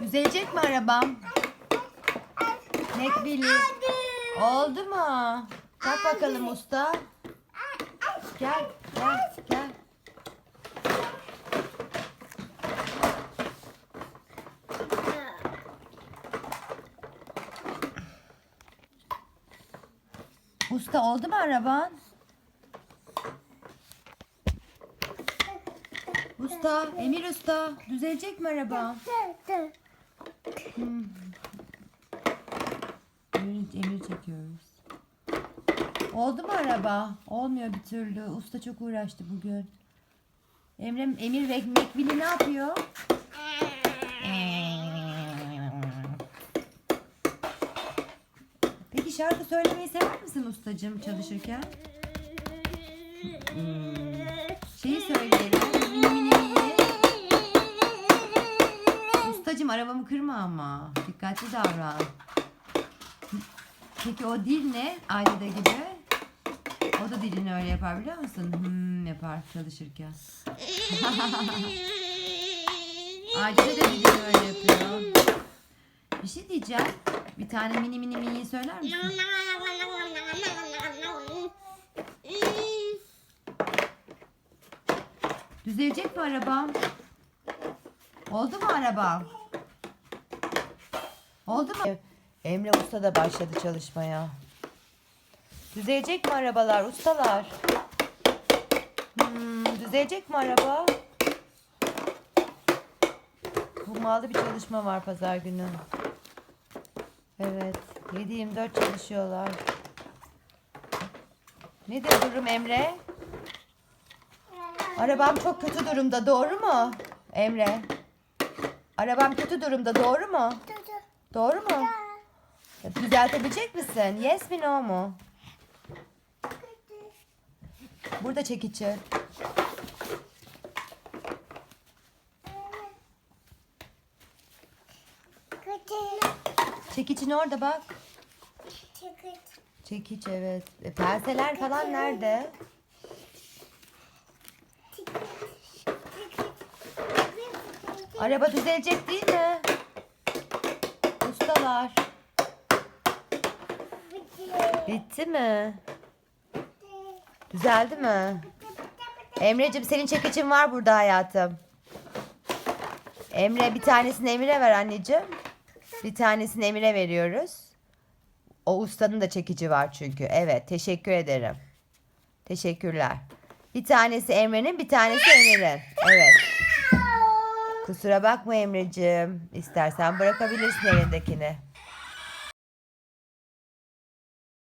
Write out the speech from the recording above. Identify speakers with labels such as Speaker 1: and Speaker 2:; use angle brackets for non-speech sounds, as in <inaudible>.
Speaker 1: Düzelecek mi arabam? Nekbili. Oldu mu? Tak bakalım usta. Gel, gel, gel. Usta oldu mu araban? Usta, Emir Usta, düzelecek mi araba? Hmm. Emir, Emir çekiyoruz. Oldu mu araba? Olmuyor bir türlü. Usta çok uğraştı bugün. Emre, Emir ve Mekbili ne yapıyor? Peki şarkı söylemeyi sever misin ustacığım çalışırken? Şeyi söyleyelim. Mini mini mini. Arabamı kırma ama. Dikkatli davran. Peki o dil ne? Ailede gibi. O da dilini öyle yapar biliyor musun? Hmm yapar çalışırken. <laughs> Ailede de dilini öyle yapıyor. Bir şey diyeceğim. Bir tane mini mini mini söyler misin? Düzelecek mi arabam? Oldu mu arabam? Oldu mu? Emre Usta da başladı çalışmaya. Düzelecek mi arabalar ustalar? Hmm, düzelecek mi araba? Hummalı bir çalışma var pazar günü. Evet. 7-24 çalışıyorlar. Nedir durum Emre? Arabam çok kötü durumda doğru mu? Emre. Arabam kötü durumda doğru mu? Doğru mu? Düzeltebilecek misin? Yes mi no mu? Burada çekici. Çekicin orada bak. Çekiç evet. E, penseler falan nerede? Araba düzelecek değil mi? Ustalar. Bitti mi? Düzeldi mi? Emre'cim senin çekicin var burada hayatım. Emre bir tanesini Emir'e ver anneciğim. Bir tanesini Emir'e veriyoruz. O ustanın da çekici var çünkü. Evet teşekkür ederim. Teşekkürler. Bir tanesi Emre'nin bir tanesi Emir'in. Evet. Kusura bakma Emre'cim. İstersen bırakabilirsin elindekini.